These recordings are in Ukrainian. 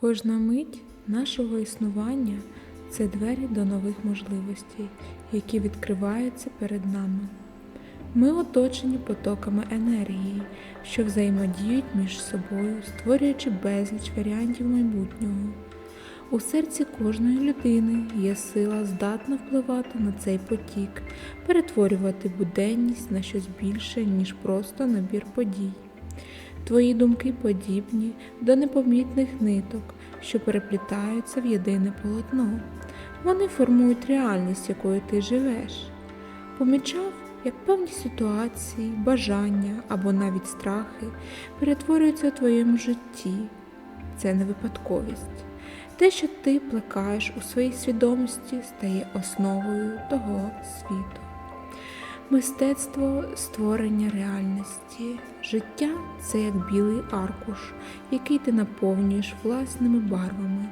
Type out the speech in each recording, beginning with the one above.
Кожна мить нашого існування це двері до нових можливостей, які відкриваються перед нами. Ми оточені потоками енергії, що взаємодіють між собою, створюючи безліч варіантів майбутнього. У серці кожної людини є сила здатна впливати на цей потік, перетворювати буденність на щось більше, ніж просто набір подій. Твої думки подібні до непомітних ниток, що переплітаються в єдине полотно. Вони формують реальність, якою ти живеш. Помічав, як певні ситуації, бажання або навіть страхи перетворюються у твоєму житті. Це не випадковість. Те, що ти плекаєш у своїй свідомості, стає основою того світу. Мистецтво створення реальності. Життя це як білий аркуш, який ти наповнюєш власними барвами.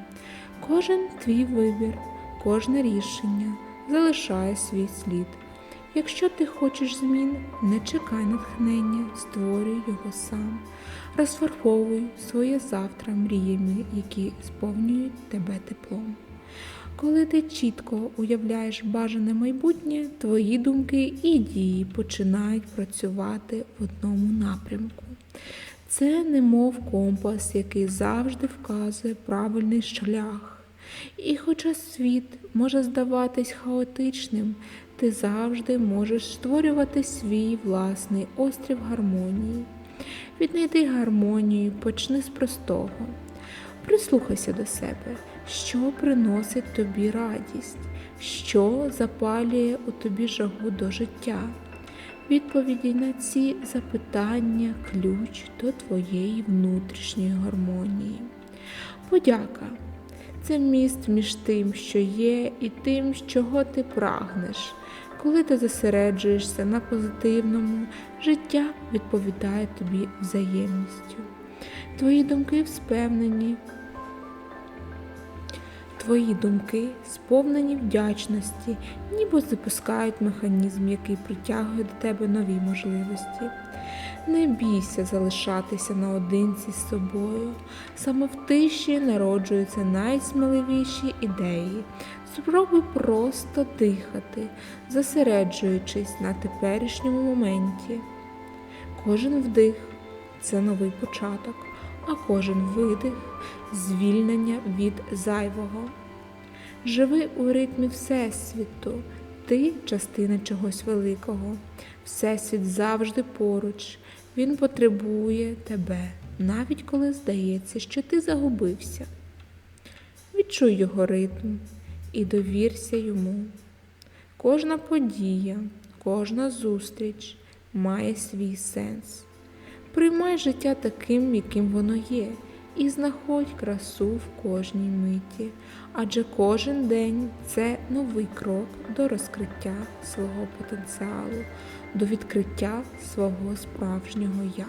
Кожен твій вибір, кожне рішення залишає свій слід. Якщо ти хочеш змін, не чекай натхнення, створюй його сам, розфарбовуй своє завтра мріями, які сповнюють тебе теплом. Коли ти чітко уявляєш бажане майбутнє, твої думки і дії починають працювати в одному напрямку. Це немов компас, який завжди вказує правильний шлях. І хоча світ може здаватись хаотичним, ти завжди можеш створювати свій власний острів гармонії. Віднайди гармонію, почни з простого. Прислухайся до себе, що приносить тобі радість, що запалює у тобі жагу до життя. Відповіді на ці запитання ключ до твоєї внутрішньої гармонії. Подяка це міст між тим, що є, і тим, чого ти прагнеш. Коли ти зосереджуєшся на позитивному, життя відповідає тобі взаємністю. Твої думки вспевнені, твої думки сповнені вдячності, ніби запускають механізм, який притягує до тебе нові можливості. Не бійся залишатися наодинці з собою. Саме в тиші народжуються найсміливіші ідеї. Спробуй просто дихати, зосереджуючись на теперішньому моменті. Кожен вдих це новий початок, а кожен видих звільнення від зайвого. Живи у ритмі Всесвіту, ти частина чогось великого. Всесвіт завжди поруч, він потребує тебе, навіть коли здається, що ти загубився. Відчуй його ритм і довірся йому. Кожна подія, кожна зустріч має свій сенс. Приймай життя таким, яким воно є, і знаходь красу в кожній миті, адже кожен день це новий крок до розкриття свого потенціалу, до відкриття свого справжнього я.